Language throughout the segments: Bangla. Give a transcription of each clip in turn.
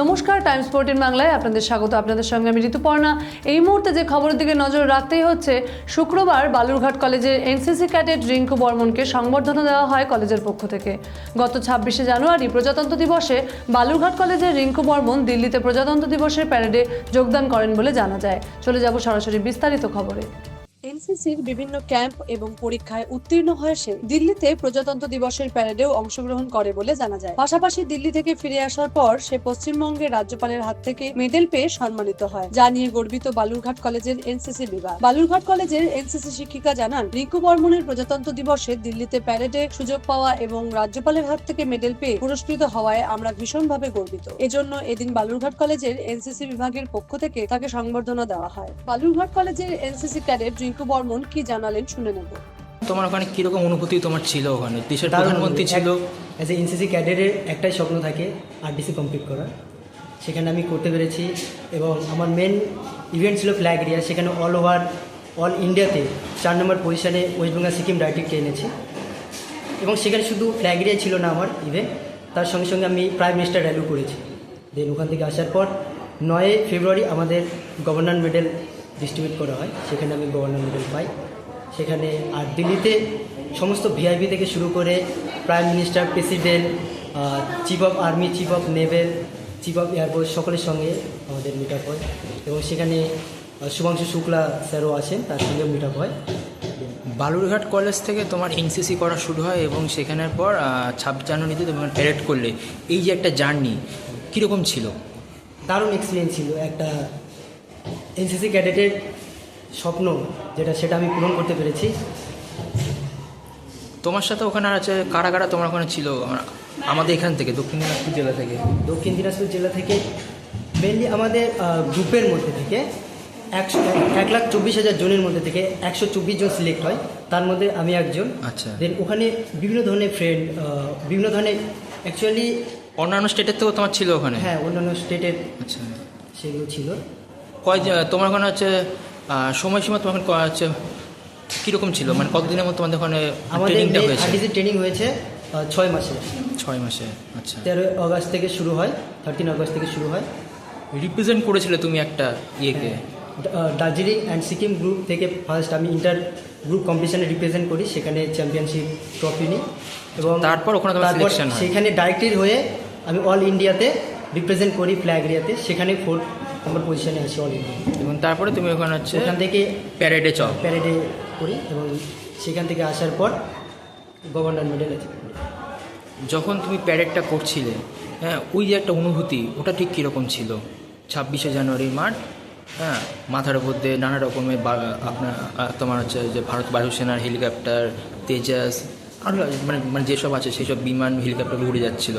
নমস্কার টাইমস ফোরটিন বাংলায় আপনাদের স্বাগত। আপনাদের সঙ্গে আমি ঋতুপর্ণা। এই মুহূর্তে যে খবরের দিকে নজর রাখতেই হচ্ছে, শুক্রবার বালুরঘাট কলেজের এনসিসি ক্যাডেট রিঙ্কু বর্মনকে সংবর্ধনা দেওয়া হয় কলেজের পক্ষ থেকে। গত ছাব্বিশে জানুয়ারি প্রজাতন্ত্র দিবসে বালুরঘাট কলেজের রিঙ্কু বর্মন দিল্লিতে প্রজাতন্ত্র দিবসের প্যারেডে যোগদান করেন বলে জানা যায়। চলে যাব সরাসরি বিস্তারিত খবরে। এনসিসির বিভিন্ন ক্যাম্প এবং পরীক্ষায় উত্তীর্ণ হয়ে সে দিল্লিতে প্রজাতন্ত্র দিবসের প্যারেডেও অংশগ্রহণ করে বলে জানা যায়। পাশাপাশি দিল্লি থেকে ফিরে আসার পর সে পশ্চিমবঙ্গের রাজ্যপালের হাত থেকে মেডেল পেয়ে সম্মানিত হয়, যা নিয়ে গর্বিত বালুরঘাট কলেজের এনসিসি বিভাগ। বালুরঘাট কলেজের এনসিসি শিক্ষিকা জানান, রিঙ্কু বর্মনের প্রজাতন্ত্র দিবসে দিল্লিতে প্যারেডে সুযোগ পাওয়া এবং রাজ্যপালের হাত থেকে মেডেল পেয়ে পুরস্কৃত হওয়ায় আমরা ভীষণভাবে গর্বিত। এজন্য এদিন বালুরঘাট কলেজের এনসিসি বিভাগের পক্ষ থেকে তাকে সংবর্ধনা দেওয়া হয়। বালুরঘাট কলেজের এনসিসি ক্যাডেট রিঙ্কু বর্মন কি জানালেন শুনে নেব। তোমার ওখানে কীরকম অনুভূতি তোমার ছিল ওখানে? দেশের দারুণ প্রধানমন্ত্রী ছিল। অ্যাজ এ এনসিসি ক্যাডেটের একটাই স্বপ্ন থাকে আরডিসি কমপ্লিট করা সেখানে আমি করতে পেরেছি এবং আমার মেন ইভেন্ট ছিল ফ্ল্যাগ এরিয়া সেখানে অল ওভার অল ইন্ডিয়াতে চার নম্বর পজিশনে ওয়েস্ট বেঙ্গল সিকিম ডাইরেক্টকে এনেছি। এবং সেখানে শুধু ফ্ল্যাগ এরিয়া ছিল না আমার ইভেন্ট তার সঙ্গে সঙ্গে আমি প্রাইম মিনিস্টার র্যালু করেছি। দেন ওখান থেকে আসার পর নয় ফেব্রুয়ারি আমাদের গভর্নর মেডেল ডিস্ট্রিবিউট করা হয় সেখানে আমি গভর্নর মেডেল পাই। সেখানে আর দিল্লিতে সমস্ত ভিআইপি থেকে শুরু করে prime minister president chief of army chief of naval chief of air force সকলের সঙ্গে আমাদের মিট আপ হয়। এবং সেখানে শুভাংশু শুক্লা স্যারও আছেন তার সঙ্গেও মিট আপ হয়। বালুরঘাট কলেজ থেকে তোমার এনসিসি করা শুরু হয় এবং সেখানের পর ছাব্বিশ জানুয়ারিতে তুমি প্যারেড করলে। এই যে একটা জার্নি কীরকম ছিল? দারুণ এক্সপিরিয়েন্স ছিল। একটা এনসিসি ক্যাডেটের স্বপ্ন যেটা সেটা আমি পূরণ করতে পেরেছি। তোমার সাথে ওখানে আর আছে কারা কারা তোমার ওখানে ছিল? আমাদের এখান থেকে দক্ষিণ দিনাজপুর জেলা থেকে। দক্ষিণ দিনাজপুর জেলা থেকে মেনলি আমাদের গ্রুপের মধ্যে থেকে একশো এক লাখ চব্বিশ হাজার জনের মধ্যে থেকে একশো চব্বিশ জন সিলেক্ট হয়। তার মধ্যে আমি একজন। আচ্ছা। দেন ওখানে বিভিন্ন ধরনের ফ্রেন্ড বিভিন্ন ধরনের অ্যাকচুয়ালি অন্যান্য স্টেটের থেকেও তোমার ছিল ওখানে? হ্যাঁ অন্যান্য স্টেটের আচ্ছা। সেগুলো ছিল। কয় তোমার ওখানে হচ্ছে সময়সীমা তোমার ওখানে ক- হচ্ছে কীরকম ছিল? মানে কতদিনের মধ্যে তোমাদের ওখানে ট্রেনিংটা হয়েছে? ট্রেনিং হয়েছে ছয় মাসে। ছয় মাসে আচ্ছা। তেরোই আগস্ট থেকে শুরু হয় থার্টিন আগস্ট থেকে শুরু হয়। রিপ্রেজেন্ট করেছিলে তুমি একটা ইয়েকে? দার্জিলিং অ্যান্ড সিকিম গ্রুপ থেকে ফার্স্ট আমি ইন্টার গ্রুপ কম্পিটিশনে রিপ্রেজেন্ট করি সেখানে চ্যাম্পিয়নশিপ ট্রফি নিই। এবং তারপর ওখানে তারপর হয়। সেখানে ডাইরেক্টলি হয়ে আমি অল ইন্ডিয়াতে রিপ্রেজেন্ট করি ফ্ল্যাগ এরিয়াতে। সেখানে ফোর্থ নম্বর পজিশনে আসি অল ইন্ডিয়া এবং তারপরে তুমি ওখানে হচ্ছে ওখান থেকে প্যারেডে চল। প্যারেডে করি এবং সেখান থেকে আসার পর গভর্নর মেডেল আছে যখন তুমি প্যারেডটা করছিলে হ্যাঁ ওই যে একটা অনুভূতি ওটা ঠিক কীরকম ছিল? ছাব্বিশে জানুয়ারির মাঠ হ্যাঁ মাথার উপর দিয়ে নানা রকমের আপনার তোমার হচ্ছে যে ভারত বায়ুসেনার হেলিকপ্টার তেজাস আরও মানে মানে যেসব আছে সেসব বিমান হেলিকপ্টার উড়ে যাচ্ছিল।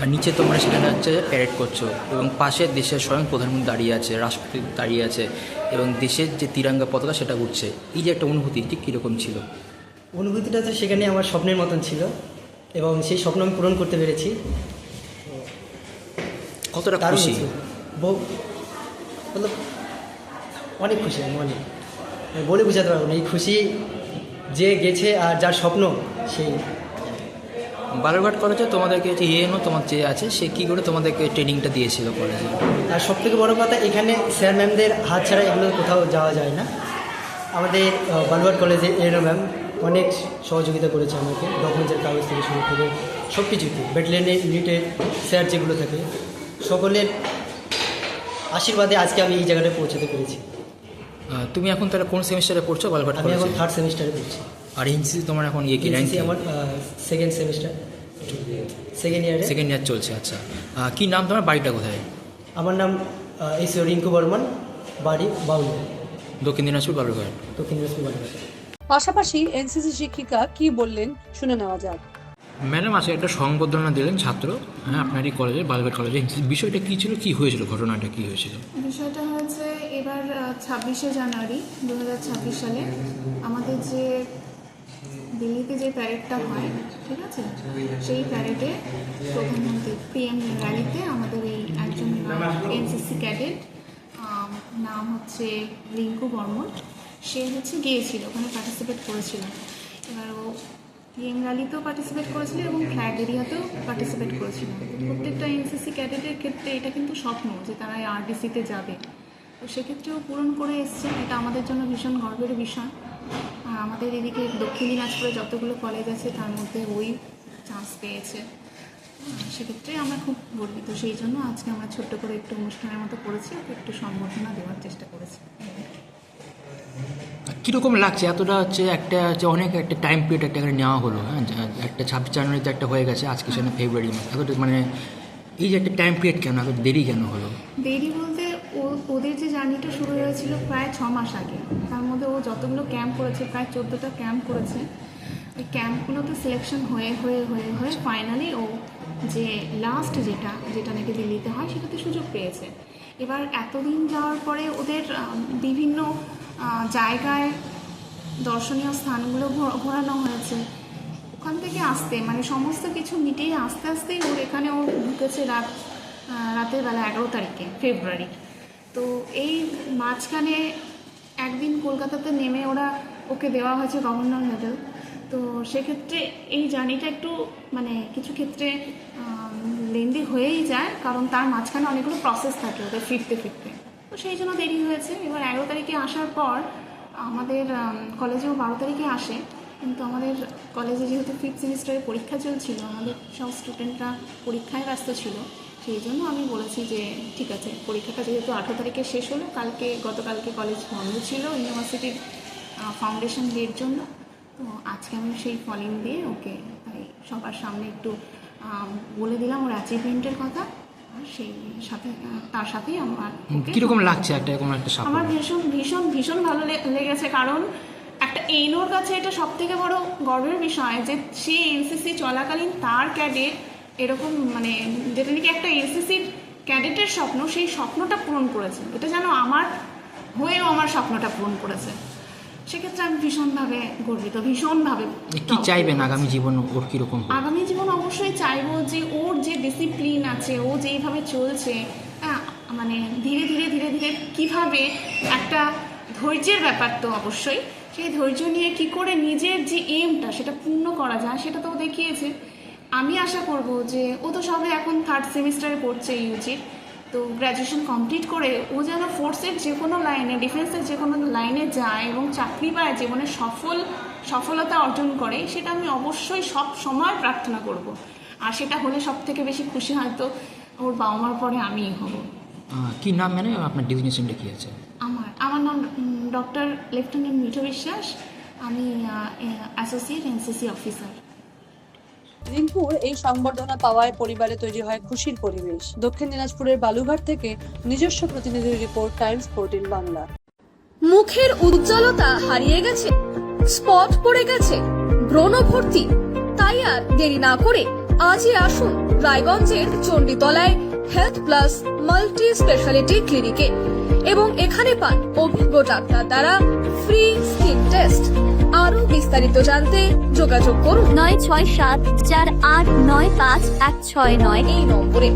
আর নিচে তোমরা সেখানে হচ্ছে প্যারেড করছ এবং পাশে দেশের স্বয়ং প্রধানমন্ত্রী দাঁড়িয়ে আছে রাষ্ট্রপতি দাঁড়িয়ে আছে এবং দেশের যে তিরঙ্গা পতাকা সেটা উঠছে এই যে একটা অনুভূতি ঠিক কীরকম ছিল? অনুভূতিটা তো সেখানে আমার স্বপ্নের মতন ছিল এবং সেই স্বপ্ন আমি পূরণ করতে পেরেছি। কতটা খুশি। বহু মতলব অনেক খুশি আমি অনেক। বলে বোঝাতে পারব না এই খুশি যে গেছে আর যার স্বপ্ন সেই। বালুরঘাট কলেজে তোমাদেরকে যে ইএনও তোমার যে আছে সে কী করে তোমাদেরকে ট্রেনিংটা দিয়েছিল কলেজে আর সব থেকে বড়ো কথা এখানে স্যার ম্যামদের হাত ছাড়া এগুলো কোথাও যাওয়া যায় না। আমাদের বালুয়ার কলেজে এরও ম্যাম অনেক সহযোগিতা করেছে আমাকে ডকুমেন্টসের কাগজ থেকে শুরু করে সব কিছুতে ব্যাটালিয়নের ইউনিটের স্যার যেগুলো থাকে সকলের আশীর্বাদে আজকে আমি এই জায়গাটায় পৌঁছাতে পেরেছি। তুমি এখন তাহলে কোন সেমিস্টারে পড়ছো বালুরঘাট আমি এখন থার্ড সেমিস্টারে পড়ছি। আর এনসিসি তোমার এখন ইয়ে কি র্যাঙ্ক আমার সেকেন্ড সেমিস্টার সেকেন্ড ইয়ারে সেকেন্ড ইয়ার চলছে আচ্ছা। কি নাম তোমার? বাড়িটা কোথায়? আমার নাম এস রিঙ্কু বর্মন বাড়ি বাউল। দক্ষিণ দিনাজপুর বালুরঘাট দক্ষিণ দিনাজপুর বাড়ি পাশাপাশি এনসিসি শিক্ষিকা কি বললেন শুনে নেওয়া যাক। ম্যাডাম আজকে একটা সংবর্ধনা দিলেন ছাত্র হ্যাঁ আপনার এই কলেজে বালুরঘাট কলেজে বিষয়টা কী ছিল? কী হয়েছিল? ঘটনাটা কী হয়েছিল? বিষয়টা হচ্ছে এবার ছাব্বিশে জানুয়ারি দু হাজার ছাব্বিশ সালে আমাদের যে দিল্লিতে যে প্যারেডটা হয়, ঠিক আছে? সেই প্যারেডে প্রধানমন্ত্রী পিএম র্যালিতে আমাদের এই একজন এনসিসি ক্যাডেট নাম হচ্ছে রিঙ্কু বর্মন। সে হচ্ছে গিয়েছিল, ওখানে পার্টিসিপেট করেছিল। এবার ও ইয়েং র্যালিতেও পার্টিসিপেট করেছিল এবং ফ্ল্যাগ এরিয়াতেও পার্টিসিপেট করেছিল। প্রত্যেকটা এনসিসি ক্যাডেটের ক্ষেত্রে এটা কিন্তু স্বপ্ন যে তারা এই আরডিসিতে যাবে। তো সেক্ষেত্রেও পূরণ করে এসছে এটা আমাদের জন্য ভীষণ গর্বের বিষয়। আমাদের এদিকে দক্ষিণ দিনাজপুরে যতগুলো কলেজ আছে তার মধ্যে ওই চান্স পেয়েছে। সেক্ষেত্রে আমরা খুব গর্বিত। সেই জন্য আজকে আমরা ছোট্ট করে একটু অনুষ্ঠানের মতো করেছি ওকে একটু সম্বর্ধনা দেওয়ার চেষ্টা করেছি। কীরকম লাগছে? এতটা হচ্ছে একটা হচ্ছে অনেক একটা টাইম পিরিয়ড একটা এখানে নেওয়া হলো হ্যাঁ? একটা ছাব্বিশ জানুয়ারিতে একটা হয়ে গেছে আজকে সেখানে ফেব্রুয়ারি মাস। এতটা মানে এই যে একটা টাইম পিরিয়ড কেন? এত দেরি কেন হলো? দেরি বলতে ওদের যে জার্নিটা শুরু হয়েছিল প্রায় ছ মাস আগে, তার মধ্যে ও যতগুলো ক্যাম্প করেছে, প্রায় চোদ্দোটা ক্যাম্প করেছে। ওই ক্যাম্পগুলোতে সিলেকশন হয়ে হয়ে হয়ে হয়ে ফাইনালি ও যে লাস্ট যেটা যেটা নাকি দিল্লিতে হয়, সেটাতে সুযোগ পেয়েছে। এবার এতদিন যাওয়ার পরে ওদের বিভিন্ন জায়গায় দর্শনীয় স্থানগুলো ঘোরানো হয়েছে। ওখান থেকে আসতে মানে সমস্ত কিছু মিটিয়ে আস্তে, আস্তেই ওর এখানে ও ঢুকেছে রাত রাতের বেলা এগারো তারিখে ফেব্রুয়ারি তো এই মাঝখানে একদিন কলকাতাতে নেমে ওরা ওকে দেওয়া হয়েছে গভর্নর মেডেল। তো সেক্ষেত্রে এই জার্নিটা একটু মানে কিছু ক্ষেত্রে লেন্দি হয়েই যায়, কারণ তার মাঝখানে অনেকগুলো প্রসেস থাকে ওদের ফিরতে ফিরতে। তো সেই জন্য দেরি হয়েছে। এবার এগারো তারিখে আসার পর আমাদের কলেজেও বারো তারিখে আসে। কিন্তু আমাদের কলেজে যেহেতু ফিফথ সেমিস্টারের পরীক্ষা চলছিল, আমাদের সব স্টুডেন্টরা পরীক্ষায় ব্যস্ত ছিল। সেই জন্য আমি বলেছি যে ঠিক আছে পরীক্ষাটা যেহেতু আঠেরো তারিখে শেষ হলো কালকে গতকালকে কলেজ বন্ধ ছিল ইউনিভার্সিটির ফাউন্ডেশন ডের জন্য। তো আজকে আমি সেই ফলিং দিয়ে ওকে তাই সবার সামনে একটু বলে দিলাম ওর অ্যাচিভমেন্টের কথা। আর সেই সাথে তার সাথেই আমার কীরকম লাগছে একটা এরকম একটা আমার ভীষণ ভীষণ ভীষণ ভালো লেগেছে কারণ একটা এইনোর কাছে এটা সব থেকে বড় গর্বের বিষয় যে সে এনসিসি চলাকালীন তার ক্যাডেট এরকম মানে যেটা নাকি একটা এনসিসির ক্যাডেটের স্বপ্ন সেই স্বপ্নটা পূরণ করেছে। এটা যেন আমার হয়েও আমার স্বপ্নটা পূরণ করেছে। সেক্ষেত্রে আমি ভীষণভাবে গর্বিত ভীষণভাবে কি চাইবেন আগামী জীবন ওর কীরকম আগামী জীবন অবশ্যই চাইব যে ওর যে ডিসিপ্লিন আছে ও যেইভাবে চলছে হ্যাঁ, মানে ধীরে ধীরে ধীরে ধীরে কীভাবে একটা ধৈর্যের ব্যাপার তো অবশ্যই সেই ধৈর্য নিয়ে কি করে নিজের যে এমটা সেটা পূর্ণ করা যায় সেটা তো ও দেখিয়েছে। আমি আশা করব যে ও তো সবে এখন থার্ড সেমিস্টারে পড়ছে ইউজির তো গ্র্যাজুয়েশন কমপ্লিট করে ও যেন ফোর্সের যে কোনো লাইনে ডিফেন্সের যে কোনো লাইনে যায় এবং চাকরি পায় জীবনে সফল সফলতা অর্জন করে সেটা আমি অবশ্যই সব সময় প্রার্থনা করব। আর সেটা হলে সব থেকে বেশি খুশি হয়তো ওর বাবা মার পরে আমিই হব। কি নাম মানে আপনার ডিজিগনেশনটা কী আছে? আমার আমার নাম ডক্টর লেফটেন্যান্ট মিঠু বিশ্বাস। আমি অ্যাসোসিয়েট এনসিসি অফিসার রিঙ্কুর এই সংবর্ধনা পাওয়ায় পরিবারে তৈরি হয় খুশির পরিবেশ। দক্ষিণ দিনাজপুরের বালুঘাট থেকে নিজস্ব প্রতিনিধির রিপোর্ট টাইমস ফোরটিন বাংলা। মুখের উজ্জ্বলতা হারিয়ে গেছে, স্পট পড়ে গেছে, ব্রণ ভর্তি। তাই আর দেরি না করে আজই আসুন রায়গঞ্জের চণ্ডীতলায় হেলথ প্লাস মাল্টি স্পেশালিটি ক্লিনিকে এবং এখানে পান অভিজ্ঞ ডাক্তার দ্বারা ফ্রি স্কিন টেস্ট আরও বিস্তারিত জানতে যোগাযোগ করুন। নয় ছয় সাত চার আট নয় পাঁচ এক ছয় নয়। এই নম্বরে